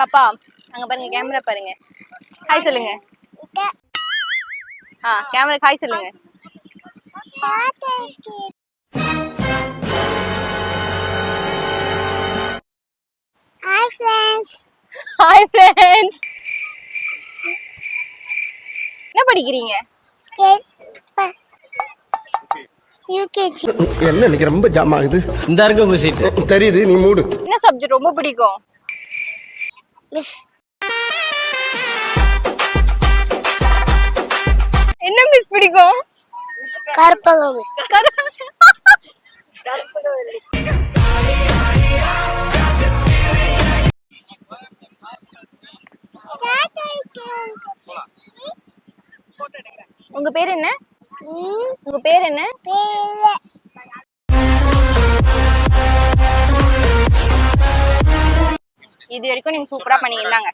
பாப்பா அங்க பாருங்க கேமரா பாருங்க. ஹாய் சொல்லுங்க. ஆ கேமரா ஹாய் சொல்லுங்க. ஹாய் ஃப்ரெண்ட்ஸ் ஹாய் ஃப்ரெண்ட்ஸ் என்ன படிக்கிறீங்க? பஸ் யூகேஜி என்ன இன்னைக்கு ரொம்ப ஜாம் ஆகுது. இந்த இருக்கு உங்க சீட்டு தெரியுது நீ மூடு. என்ன சப்ஜெக்ட் ரொம்ப பிடிக்கும்? மிஸ். என்ன மிஸ் பிடிக்கும்? கற்பகம் மிஸ் உங்க பேர் என்ன? உங்க பேர் என்ன? இது வரைக்கும் நீங்க சூப்பரா பண்ணியிருந்தாங்க.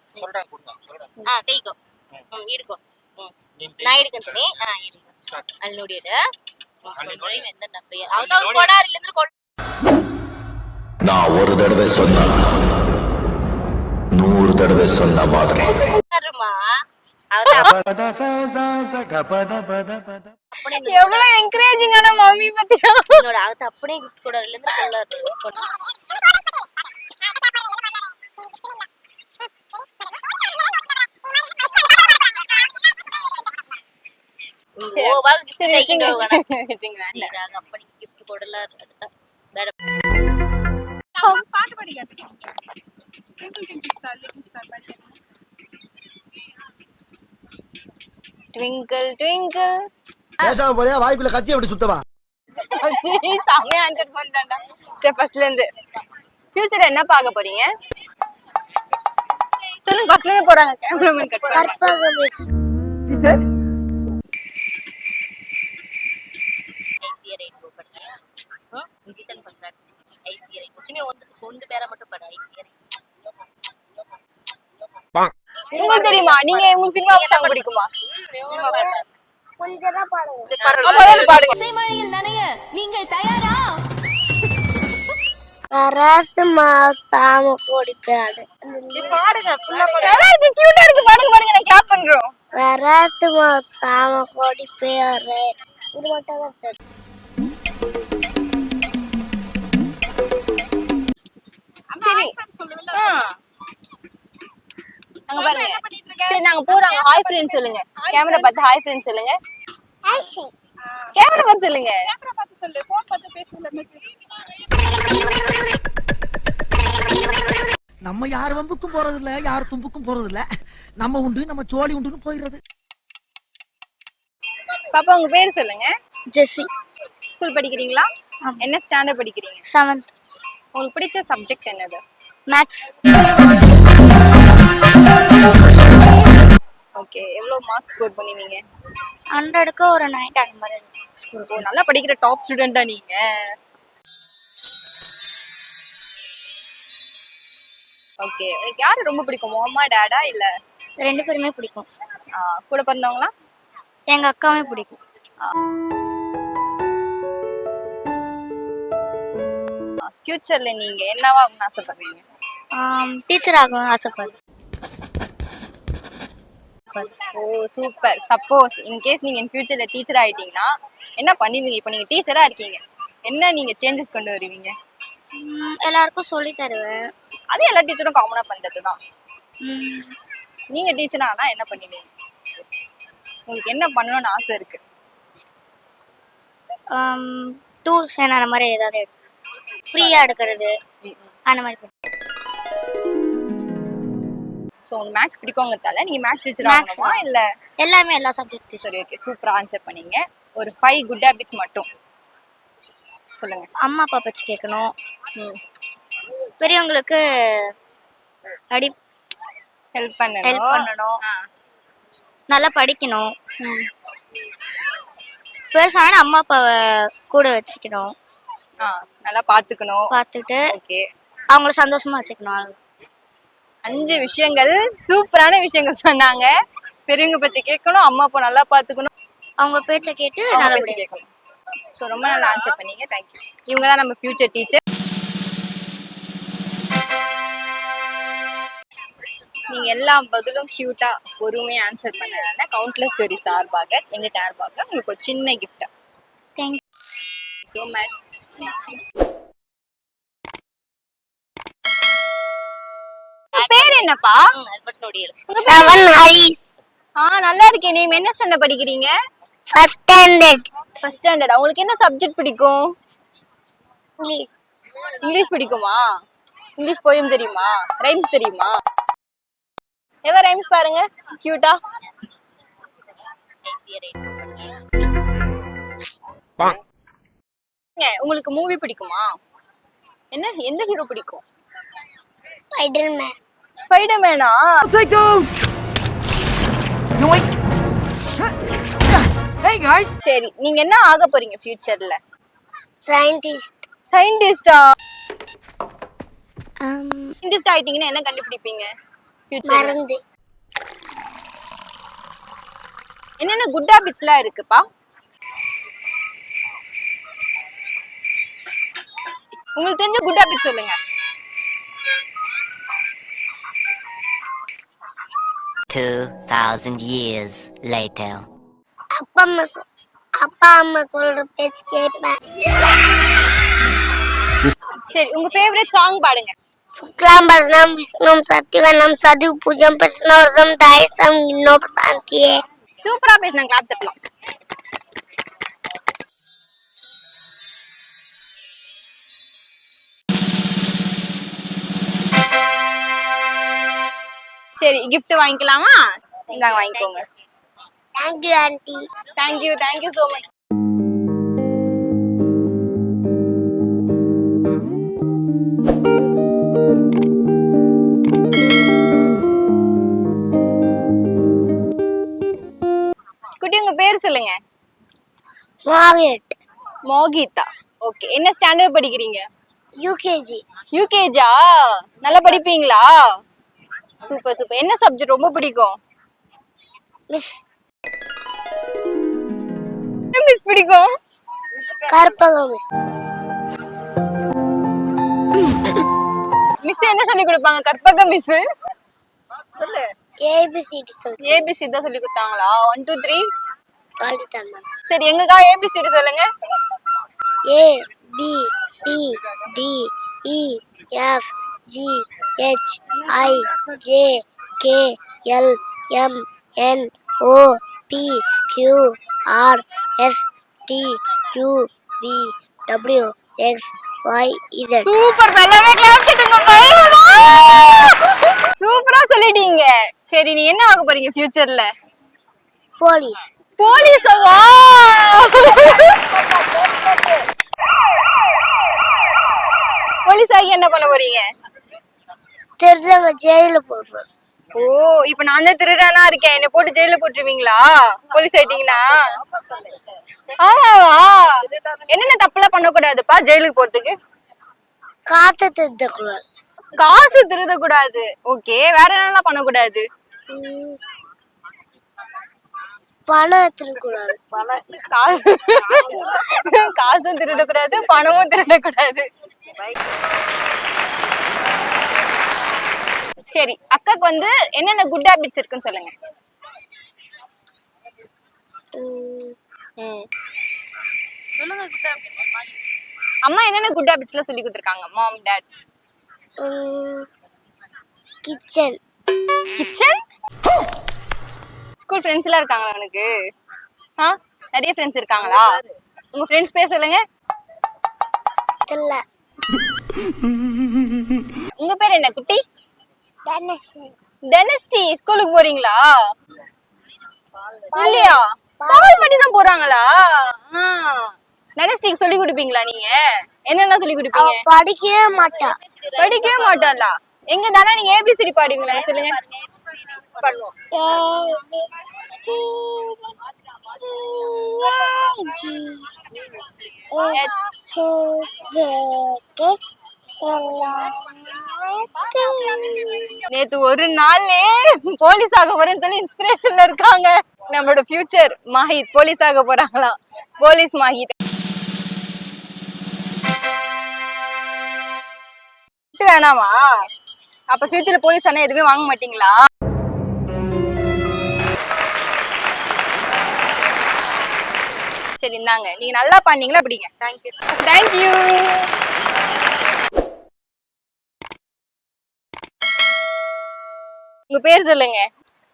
ஆ தேய்க்கோ. ம் இருக்கோ நான் எடுக்கிறதுனே ஆ இரு அல்லுடையது சொல்றேன் எந்த நப்பையர் அதான் ஒரு இருந்து கொண்டு நான் ஒரு எவ்வளவு என்கரேஜிங்கான மம்மி பத்தியா அவத்த அப்படியே கூட ட்விங்கிள் பேசாம போறியா? வாய்க்குள்ள கத்தி அப்படி சுத்தவா? வச்சு செம்மையா ஆன்சர் பண்றான்டா. சரி ஃபர்ஸ்ட்ல இருந்து. ஃபியூச்சர்ல என்ன பார்க்க போறீங்க? சொல்லுங்க ஃபர்ஸ்ட்ல இருந்து போறாங்க cameraman cut miss digital contract ಐಸಿಯ right ಸುಮ್ಮನೆ ಒಂದು ಒಂದು ಬೇರೆ மட்டும் பட ஐசிய ரேட் உங்களுக்கு தெரியுமா நீங்க உங்களுக்கு சினிமா சாங் பிடிக்குமா கொஞ்சம் தான் பாடுவோம் அப்ப பாடுங்க வராது மாசாம கோடிப்பாடு நல்லா இருக்கு கியூட்டா இருக்கு பாடுங்க பாடுங்க நான் கிளாப் பண்றோம் வராது மாசாம கோடி பேரு இது மட்டும் தான் சரி. அங்க பாருங்க. சரி நாங்க போறாங்க ஹாய் ஃப்ரெண்ட்ஸ் சொல்லுங்க. கேமரா பார்த்து ஹாய் ஃப்ரெண்ட்ஸ் சொல்லுங்க. கேமரா பார்த்து சொல்லுங்க. நம்ம யார் வம்புக்கும் போறது இல்ல யார் தும்புக்கும் போறது இல்ல நம்ம உண்டு நம்ம சோழி உண்டுன்னு போயிடுறது. பாப்பா உங்க பேர் சொல்லுங்க. ஜெஸ்ஸி ஸ்கூல் படிக்கிறீங்களா? என்ன ஸ்டாண்டர்ட் படிக்கிறீங்க? செவன்த் உங்களுக்கு பிடிச்ச சப்ஜெக்ட் என்னது? மேக்ஸ் ஓகே எவ்வளவு மார்க்ஸ் ஸ்கோர் பண்ணுவீங்க? ஹண்ட்ரடுக்கு ஒரு நைன்ட் அந்த மாதிரி ஸ்கூல் ஓ நல்லா படிக்கிற டாப் ஸ்டூடெண்டா நீங்க. ஓகே உங்களுக்கு யாரு ரொம்ப பிடிக்கும்? அம்மா டேடா இல்ல? ரெண்டு பேருமே பிடிக்கும். கூட பிறந்தவங்களா? எங்க அக்காவே பிடிக்கும். ஃபியூச்சர்ல நீங்க என்னவா ஆகணும்னு ஆசைப்படுறீங்க? டீச்சர் ஆகணும்னு ஆசைப்படுறேன். ஓ சூப்பர் சப்போஸ் இன் கேஸ் நீங்க இன் ஃபியூச்சர்ல டீச்சர் ஆயிட்டீங்கன்னா என்ன பண்ணுவீங்க? இப்போ நீங்க டீச்சரா இருக்கீங்க. என்ன நீங்க சேஞ்சஸ் கொண்டு வருவீங்க? எல்லாருக்கும் சொல்லி தருவேன். அது எல்லா டீச்சரும் காமனா பண்றது தான் நீங்க டீச்சரா ஆனா என்ன பண்ணுவீங்க? உங்களுக்கு என்ன பண்ணணும்னு ஆசை இருக்கு? என்ன அந்த மாதிரி ஏதாவது ஃப்ரீயா எடுக்கிறது. அந்த மாதிரி. ஸோ உங்களுக்கு மேக்ஸ் பிடிக்குங்கிறதால நீங்க மேக்ஸ் டீச்சர் ஆகணுமா? இல்ல எல்லாருமே எல்லா சப்ஜெக்ட் சரி ஓகே சூப்பரா ஆன்சர் பண்ணீங்க. ஒரு ஃபைவ் குட் ஹேபிட்ஸ் மட்டும். சொல்லுங்க. அம்மா அப்பா பச்சு கேட்கணும் பெரியவங்களுக்கு அடி ஹெல்ப் பண்ணணும். ஹெல்ப் பண்ணணும். நல்லா படிக்கணும். பெருசான அம்மா அப்பாவை கூட வச்சுக்கணும். நல்லா பாத்துக்கணும். பார்த்துட்டு ஓகே. அவங்கள சந்தோஷமா வச்சுக்கணும். அஞ்சு விஷயங்கள் சூப்பரான விஷயங்கள் சொன்னாங்க. பெரியவங்க பத்தி கேட்கணும் அம்மா அப்பா நல்லா பாத்துக்கணும். அவங்க பேச்சை கேட்டு நல்லா பேச்சு கேட்கணும். ஸோ ரொம்ப நல்லா ஆன்சர் பண்ணீங்க. தேங்க்யூ இவங்க தான் நம்ம ஃபியூச்சர் டீச்சர் நீங்க எல்லா பதிலும் கியூட்டா பொறுமையா ஆன்சர் பண்ணனால கவுண்ட்லெஸ் ஸ்டோரி சார்பாக எங்க சார்பாக உங்களுக்கு ஒரு சின்ன கிஃப்ட் தேங்க் ஸோ மச் பேர் என்னப்பா? செவன் ஹரிஸ் ஆ நல்லா இருக்கேன். நீங்க என்ன ஸ்டாண்டர்ட் படிக்கிறீங்க? ஃபர்ஸ்ட் ஸ்டாண்டர்ட் ஃபர்ஸ்ட் ஸ்டாண்டர்ட் உங்களுக்கு என்ன சப்ஜெக்ட் பிடிக்கும்? இங்கிலீஷ் இங்கிலீஷ் பிடிக்குமா? இங்கிலீஷ் போயம் தெரியுமா? ரைம்ஸ் தெரியுமா? எவ ரைம்ஸ் பாருங்க. கியூட்டா ஐசிஆர் உங்களுக்கு மூவி பிடிக்குமா? என்ன எந்த ஹீரோ பிடிக்கும்? ஸ்பைடர்மேன் ஸ்பைடர்மேனா Hey guys. சரி நீங்க என்ன ஆக போறீங்க ஃபியூச்சர்ல சயின்டிஸ்ட் சயின்டிஸ்டா Um, சயின்டிஸ்ட் ஆயிட்டீங்கன்னா என்ன கண்டுபிடிப்பீங்க? ஃபியூச்சர்ல மருந்து. என்னென்ன குட் ஹாபிட்ஸ்லாம் இருக்குப்பா? உங்களுக்கு தெரிஞ்ச குட் ஹாபிட் சொல்லுங்க Two thousand years later. அப்பா அம்மா சொ- அப்பா அம்மா சொல்ற பேச்சு கேட்பேன் சரி உங்க ஃபேவரட் சாங் பாடுங்க శుక్లాంబరనం విష్ణుం సత్యవనం సదు పూజం ప్రశ్నవర్ధం దాయసం గిన్నోపశాంతియే சூப்பரா பேசினாங்க கிளாப் தட்டலாம் சரி கிஃப்ட் வாங்கிக்கலாமா? இந்தாங்க வாங்கிக்கோங்க. Thank thank you aunty thank you so much குட்டி உங்க பேர் சொல்லுங்க. மோகித். மோகிதா ஓகே என்ன ஸ்டாண்டர்ட் படிக்கிறீங்க? யூகேஜி யூகேஜா நல்லா படிப்பீங்களா? சூப்பர் சூப்பர் என்ன சப்ஜெக்ட் ரொம்ப பிடிக்கும்? மிஸ் மிஸ் பிடிக்கும்? கற்பகம் மிஸ் மிஸ் என்ன சொல்லி கொடுப்பாங்க? கற்பகம் மிஸ் சொல்லு. ஏபிசிடி சொல்லு. ஏபிசி தான் சொல்லி கொடுத்தாங்களா? 1 2 3 சொல்லி தந்தாங்க சரி எங்கக்கா ஏபிசிடி சொல்லுங்க. A B C D E F G J K L M N O X Y இது சூப்பர் நல்லாவே சொல்லிட்டீங்க. சரி நீ என்ன ஆக போறீங்க ஃபியூச்சர்ல போலீஸ் போலீஸ் வா! போலீஸ் ஆகி என்ன பண்ண போறீங்க? திருடங்க ஜெயில போடுறோம் ஓ இப்ப நான் தான் திருடனா இருக்கேன். என்ன போட்டு ஜெயில போட்டுருவீங்களா? போலீஸ் ஆயிட்டீங்கன்னா ஆமாவா என்னென்ன தப்புலாம் பண்ணக்கூடாதுப்பா ஜெயிலுக்கு போறதுக்கு? காத்த திருடக்கூடாது. காசு திருட கூடாது ஓகே வேற என்னெல்லாம் பண்ணக்கூடாது. பணம் திருடக்கூடாது. காசு காசும் திருடக்கூடாது பணமும் திருடக்கூடாது. சரி அக்காக்கு வந்து என்னென்ன குட் ஹாபிட்ஸ் இருக்குன்னு சொல்லுங்க. அம்மா என்னென்ன குட் ஹாபிட்ஸ்லாம் சொல்லி கொடுத்துருக்காங்க? Mom dad. Kitchen kitchen school friends எல்லாம் இருக்காங்களா உனக்கு? ஆ நிறைய ஃப்ரெண்ட்ஸ் இருக்காங்களா? உங்க ஃப்ரெண்ட்ஸ் பேர் சொல்லுங்க. இல்ல உங்க பேர் என்ன குட்டி? டெனஸ்டி ஸ்கூலுக்கு போறீங்களா? இல்லையா பால். மட்டும் தான் போறாங்களா? டெனஸ்டிக்கு சொல்லி கொடுப்பீங்களா நீங்க? என்னெல்லாம் சொல்லி கொடுப்பீங்க? படிக்கவே மாட்டா. படிக்கவே மாட்டாளா? எங்க தானே நீங்க ஏபிசிடி பாடுவீங்களா? சொல்லுங்க. A, நேத்து ஒரு நாள்லே போலீஸ் ஆக போறேன்னு சொல்லி இன்ஸ்பிரேஷன்ல இருக்காங்க. நம்மளோட ஃபியூச்சர் மாஹித் போலீஸ் ஆக போறாங்களாம் போலீஸ் மாஹித். வேணாமா? அப்ப ஃபியூச்சர்ல போலீஸ் ஆனா எதுவுமே வாங்க மாட்டீங்களா? சரி இந்தாங்க. நீங்க நல்லா பண்ணீங்களா அப்படிங்க. தேங்க்யூ தேங்க்யூ உங்க பேர் சொல்லுங்க.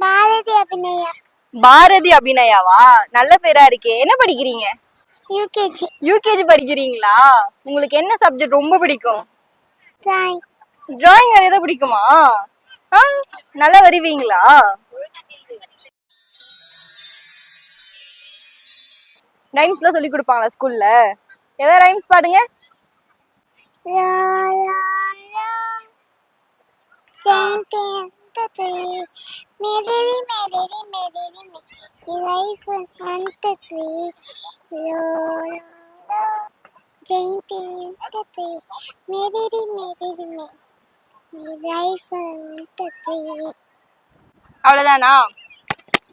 பாரதி அபிநயா. பாரதி அபிநயாவா? நல்ல பேரா இருக்கே. என்ன படிக்கிறீங்க? யூகேஜி யூகேஜி படிக்கிறீங்களா? உங்களுக்கு என்ன சப்ஜெக்ட் ரொம்ப பிடிக்கும்? டிராயிங் டிராயிங் வரைய தான் பிடிக்குமா? நல்லா வருவீங்களா? ரைம்ஸ்லாம் சொல்லி கொடுப்பாங்களா ஸ்கூல்ல ஏதாவது ரைம்ஸ் பாடுங்க. La la la merrily merrily merrily merry life low ஜெயந்தி மெரிலி மெரிலி மெரி லைஃப் அந்தது. அவ்வளவுதானா?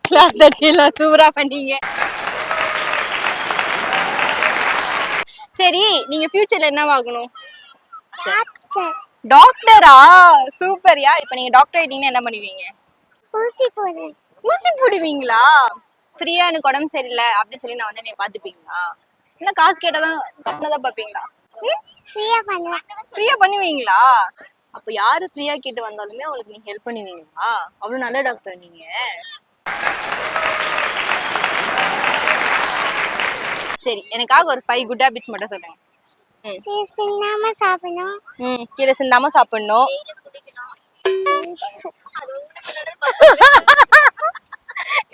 கிளாஸ் தட்டிலாம் சூப்பரா பண்ணீங்க. சரி நீங்க ஃபியூச்சர்ல என்ன ஆகணும் டாக்டர் டாக்டரா சூப்பர்யா. இப்போ நீங்க டாக்டர் ஆயிட்டீங்கன்னா என்ன பண்ணுவீங்க? ஊசி போடுறேன் ஊசி போடுவீங்களா? ஃப்ரீயா எனக்கு உடம்பு சரியில்லை அப்படின்னு சொல்லி நான் வந்து நீங்க பாத்துப்பீங்களா இல்ல காசு கேட்டாதான் கட்டினதான் பாப்பீங்களா ஃப்ரீயா பண்ணுவேன். ஃப்ரீயா பண்ணுவீங்களா? அப்ப யாரு ஃப்ரீயா கேட்டு வந்தாலுமே அவங்களுக்கு நீங்க ஹெல்ப் பண்ணுவீங்களா? அவ்வளவு நல்ல டாக்டர் நீங்க. சரி எனக்காக ஒரு ஃபைவ் குட் ஹேபிட்ஸ் மட்டும் சொல்லுங்க. ம். சின்னாம சாப்பிடணும். ம் கீழே சிந்தாம சாப்பிடணும்.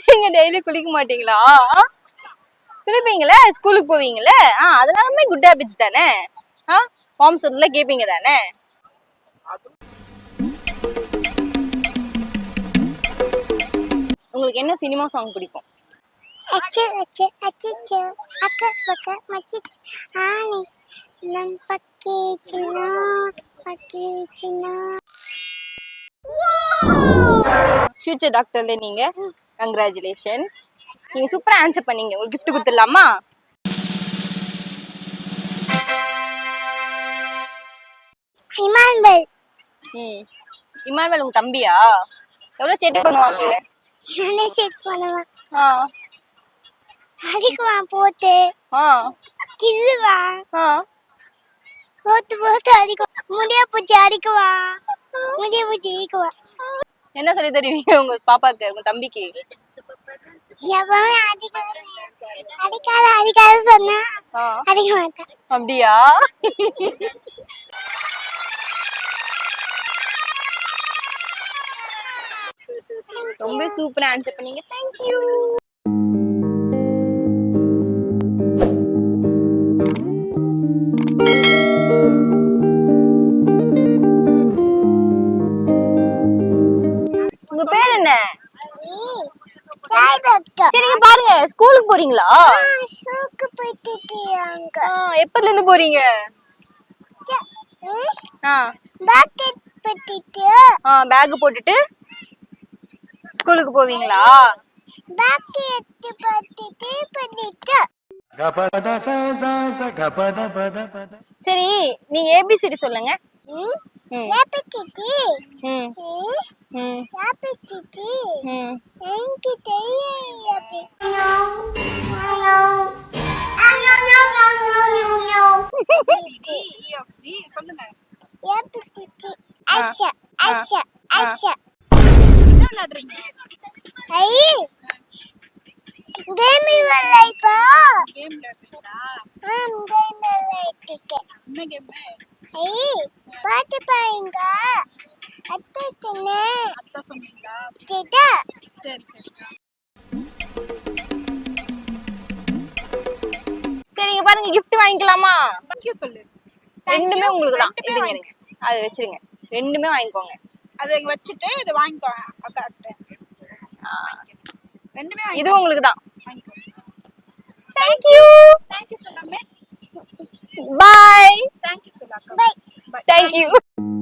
நீங்க டெய்லி குளிக்க மாட்டீங்களா? குளிப்பீங்களே? ஸ்கூலுக்கு போவீங்களே? ஆ அதெல்லாமே குட் ஹேபிட்ஸ் தானே? ஆ ஃபார்ம் சொல்ல கேட்பீங்க தானே? உங்களுக்கு என்ன சினிமா சாங் பிடிக்கும்? அச்சு அச்சு அச்சிச்சு. அக்க பக்க மச்சிச்சு. ஆனி நம் பக்கேச்சினா பக்கேச்சினா. ஃபியூச்சர் டாக்டர்ல நீங்க கங்க்ராச்சுலேஷன்ஸ் நீங்க சூப்பரா ஆன்சர் பண்ணீங்க. உங்களுக்கு gift கொடுத்துடலாமா? இமான்பல் ம். இமானுவேல் உங்க தம்பியா? எவ்வளவு சேட்டை பண்ணுவாங்க? நானே செக் பண்ணுவான். ஆ. அடிக்குவான் போட்டு. ஆ. கிள்ளுவான் ஆ. போட்டு போட்டு அடிக்குவான் முடிய பூச்சி அடிக்குவான் முடிய பூச்சி ஈக்குவான் என்ன சொல்லி தருவீங்க உங்க பாப்பாக்கு உங்க தம்பிக்கு? எவன் அடிக்க அடிக்காத அடிக்காத சொன்னா அடிக்க மாட்டான் அப்படியா? ரொம்ப சூப்பரா ஆன்சர் பண்ணீங்க. தேங்க்யூ போறீங்களா? சூக்கு போயிட்டு எப்பத்துல இருந்து போறீங்க? ஆ? பாக்கெட் பட்டிட்டு. ஆ பேக் போட்டுட்டு ஸ்கூலுக்கு போவீங்களா? பாக்கெட் பட்டிட்டு பண்ணிட்டு. சரி நீங்க ஏபிசிடி சொல்லுங்க. ம். ம் ஏபிச்சிட்டி ம். ம் ம். ஏபிச்சிட்டி ம். எனக்கு தெரியாது. ஏபிச்சிட்டி அஷா அஷா அஷா ஐ கேம் விளையாடுப்பா ஆம் கேம்? ஐ பாட்டு பாருங்க. அத்தை சொன்ன சிதா சரி இங்க பாருங்க கிஃப்ட் வாங்கிக்கலாமா? சொல்லு. ரெண்டுமே உங்களுக்கு தான். இதுங்க இருங்க அது வச்சிருங்க. ரெண்டுமே வாங்கிக்கோங்க. அதை இங்க வச்சுட்டு இதை வாங்கிக்கோ அக்கா ரெண்டுமே இது உங்களுக்கு தான். தேங்க்யூ தேங்க்யூ சொல்லாமே Bye. Thank you, Sulaka. Bye. Bye. Thank you.